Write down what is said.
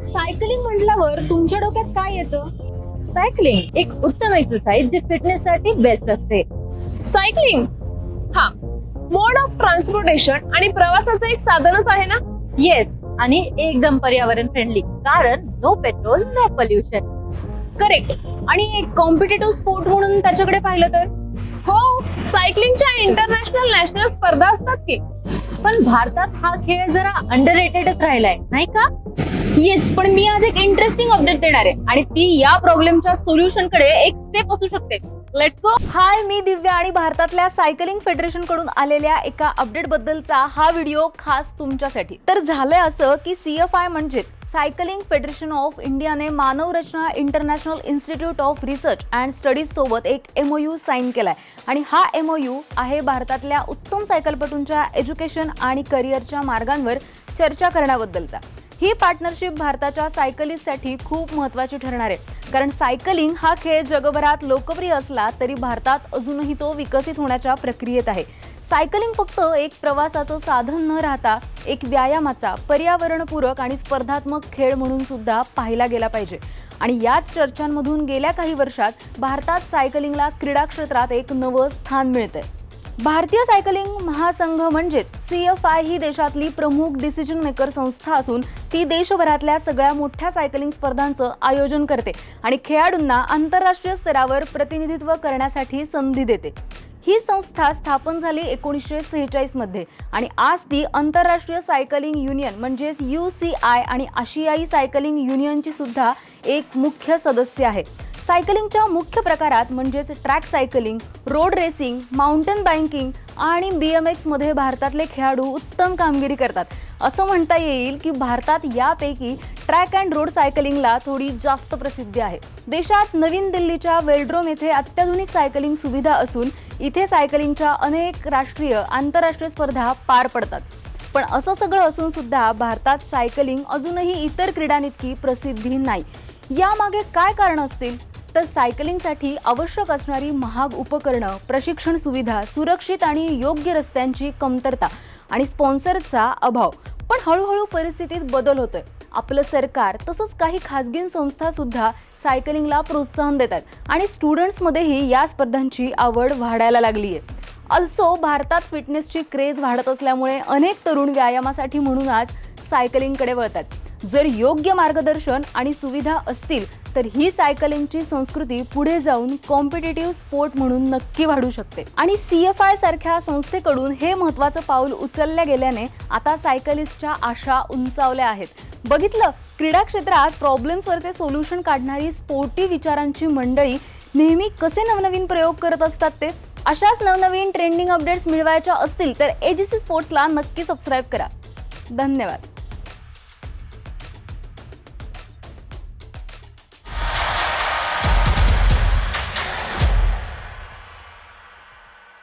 Cycling म्हटल्यावर तुमच्या डोक्यात काय येतं? सायकलिंग एक उत्तम एक्सरसाइज जे फिटनेस साठी बेस्ट असते. सायकलिंग हा. मोड ऑफ ट्रान्सपोर्टेशन आणि प्रवासाचं एक साधनच आहे ना? येस आणि एकदम पर्यावरण फ्रेंडली कारण no petrol no pollution correct आणि एक कॉम्पिटेटिव्ह स्पोर्ट म्हणून त्याच्याकडे पाहिलं तर? हो सायकलिंगच्या इंटरनॅशनल नॅशनल स्पर्धा असतात की? पण भारतात हा खेळ जरा अंडर रेटेडच राहिलाय नाही का? येस पण मी आज एक इंटरेस्टिंग अपडेट देणार आहे. आणि ती या प्रॉब्लेमच्या सोल्युशनकडे एक स्टेप असू शकते. लेट्स गो हाय मी दिव्या आणि भारतातल्या सायकलिंग फेडरेशनकडून आलेल्या एका अपडेट बद्दलचा हा व्हिडिओ खास तुमच्यासाठी. तर झालंय असं की सीएफआय म्हणजेच सायकलिंग फेडरेशन ऑफ इंडियाने Manav Rachna international institute of research and studies सोबत एक एमओयू साईन केलाय. आणि हा एमओयू आहे भारतातल्या उत्तम सायकलपटूंच्या एज्युकेशन आणि करिअरच्या मार्गांवर चर्चा करण्याबद्दलचा. ही पार्टनरशिप भारताच्या सायकलिस्टसाठी खूप महत्त्वाची ठरणार आहे. कारण सायकलिंग हा खेळ जगभरात लोकप्रिय असला तरी भारतात अजूनही तो विकसित होण्याच्या प्रक्रियेत आहे. सायकलिंग फक्त एक प्रवासाचं साधन न राहता एक व्यायामाचा पर्यावरणपूरक आणि स्पर्धात्मक खेळ म्हणून सुद्धा पाहिला गेला पाहिजे. आणि याच चर्चांमधून गेल्या काही वर्षात भारतात सायकलिंगला क्रीडा क्षेत्रात एक नवं स्थान मिळतंय. भारतीय सायकलिंग महासंघ म्हणजेच सी एफ आय ही देशातली प्रमुख डिसिजन मेकर संस्था असून ती देशभरातल्या सगळ्या मोठ्या सायकलिंग स्पर्धांचं आयोजन करते आणि खेळाडूंना आंतरराष्ट्रीय स्तरावर प्रतिनिधित्व करण्यासाठी संधी देते. ही संस्था स्थापन झाली एकोणीसशे सेहेचाळीसमध्ये आणि आज ती आंतरराष्ट्रीय सायकलिंग युनियन म्हणजेच यू सी आय आणि आशियाई सायकलिंग युनियनची सुद्धा एक मुख्य सदस्य आहे. सायकलिंगच्या मुख्य प्रकारात म्हणजेच track cycling road racing mountain biking आणि बी एम एक्समध्ये भारतातले खेळाडू उत्तम कामगिरी करतात. असं म्हणता येईल की भारतात यापैकी ट्रॅक अँड रोड सायकलिंगला थोडी जास्त प्रसिद्धी आहे. देशात नवीन दिल्लीच्या वेल्ड्रोम येथे अत्याधुनिक सायकलिंग सुविधा असून इथे सायकलिंगच्या अनेक राष्ट्रीय आंतरराष्ट्रीय स्पर्धा पार पडतात. पण असं सगळं असून सुद्धा भारतात सायकलिंग अजूनही इतर क्रीडांइतकी प्रसिद्धी नाही. यामागे काय कारण असतील? तर सायकलिंगसाठी आवश्यक असणारी महाग उपकरणं प्रशिक्षण सुविधा सुरक्षित आणि योग्य रस्त्यांची कमतरता आणि स्पॉन्सरचा अभाव. पण हळूहळू परिस्थितीत बदल होतोय. आपलं सरकार तसंच काही खाजगी संस्थासुद्धा सायकलिंगला प्रोत्साहन देतात. आणि स्टुडंट्समध्येही या स्पर्धांची आवड वाढायला लागली आहे. अल्सो भारतात फिटनेसची क्रेज वाढत असल्यामुळे अनेक तरुण व्यायामासाठी म्हणून आज सायकलिंगकडे वळतात. जर योग्य मार्गदर्शन आणि सुविधा असतील तर ही सायकलिंगची संस्कृती पुढे जाऊन कॉम्पिटेटिव्ह स्पोर्ट म्हणून नक्की वाढू शकते. आणि सी एफ आय सारख्या संस्थेकडून हे महत्त्वाचं पाऊल उचलल्या गेल्याने आता सायकलिस्टच्या आशा उंचावल्या आहेत. बघितलं क्रीडा क्षेत्रात प्रॉब्लेम्सवरचे सोल्युशन काढणारी स्पोर्टी विचारांची मंडळी नेहमी कसे नवनवीन प्रयोग करत असतात ते? अशाच नवनवीन ट्रेंडिंग अपडेट्स मिळवायच्या असतील तर एजीसी स्पोर्ट्सला नक्की सबस्क्राईब करा. धन्यवाद.